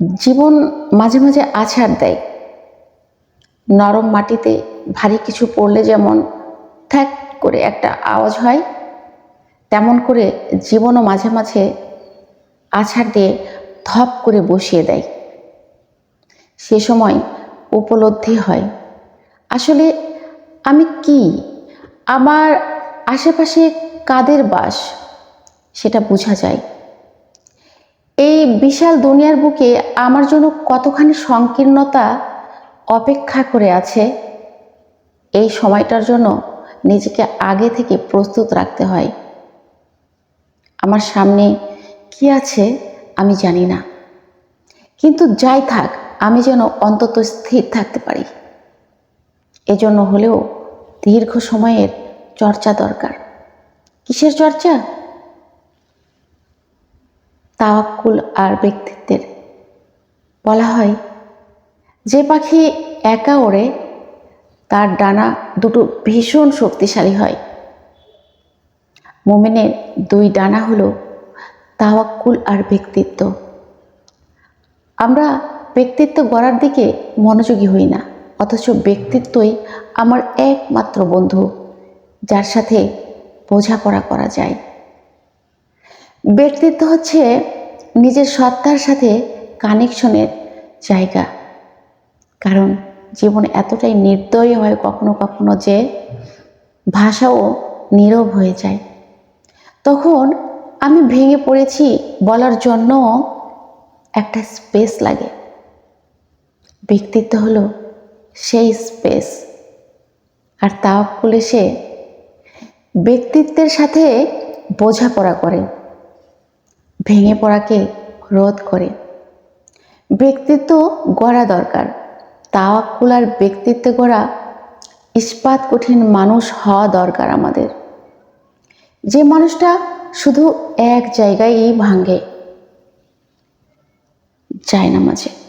জীবন মাঝে মাঝে আছাড় দেয়। নরম মাটিতে ভারী কিছু পড়লে যেমন থ্যাক করে একটা আওয়াজ হয়, তেমন করে জীবনও মাঝে মাঝে আছাড় দিয়ে ধপ করে বসিয়ে দেয়। সে সময় উপলব্ধি হয়, আসলে আমি কি? আমার আশেপাশে কাদের বাস? সেটা বোঝা যায়। এই বিশাল দুনিয়ার বুকে আমার জন্য কতখানি সংকীর্ণতা অপেক্ষা করে আছে, এই সময়টার জন্য নিজেকে আগে থেকে প্রস্তুত রাখতে হয়। আমার সামনে কি আছে আমি জানি না। কিন্তু যাই থাক, আমি যেন অন্তত স্থির থাকতে পারি। এজন্য হলেও দীর্ঘ সময়ের চর্চা দরকার। কিসের চর্চা? তাওয়াক্কুল আর ব্যক্তিত্বের। বলা হয়, যে পাখি একা ওড়ে, তার ডানা দুটো ভীষণ শক্তিশালী হয়। মোমেনের দুই ডানা হলো তাওয়াক্কুল আর ব্যক্তিত্ব। আমরা ব্যক্তিত্ব গড়ার দিকে মনোযোগী হই না, অথচ ব্যক্তিত্বই আমার একমাত্র বন্ধু, যার সাথে বোঝাপড়া করা যায়। ব্যক্তিত্ব হচ্ছে নিজের সত্তার সাথে কানেকশনের জায়গা। কারণ জীবন এতটাই নির্দয় হয় কখনো কখনো যে ভাষাও নীরব হয়ে যায়। তখন আমি ভেঙে পড়েছি বলার জন্য একটা স্পেস লাগে। ব্যক্তিত্ব হলো সেই স্পেস আর তাওয়াক্কুলে সে ব্যক্তিত্বের সাথে বোঝাপড়া করে। ভেঙে পড়াকে রোধ করে। ব্যক্তিত্ব গড়া দরকার। তাওয়াক্কুল আর ব্যক্তিত্ব গড়া ইস্পাত কঠিন মানুষ হওয়া দরকার আমাদের। যে মানুষটা শুধু এক জায়গায়ই ভাঙে, যায় না মাঝে।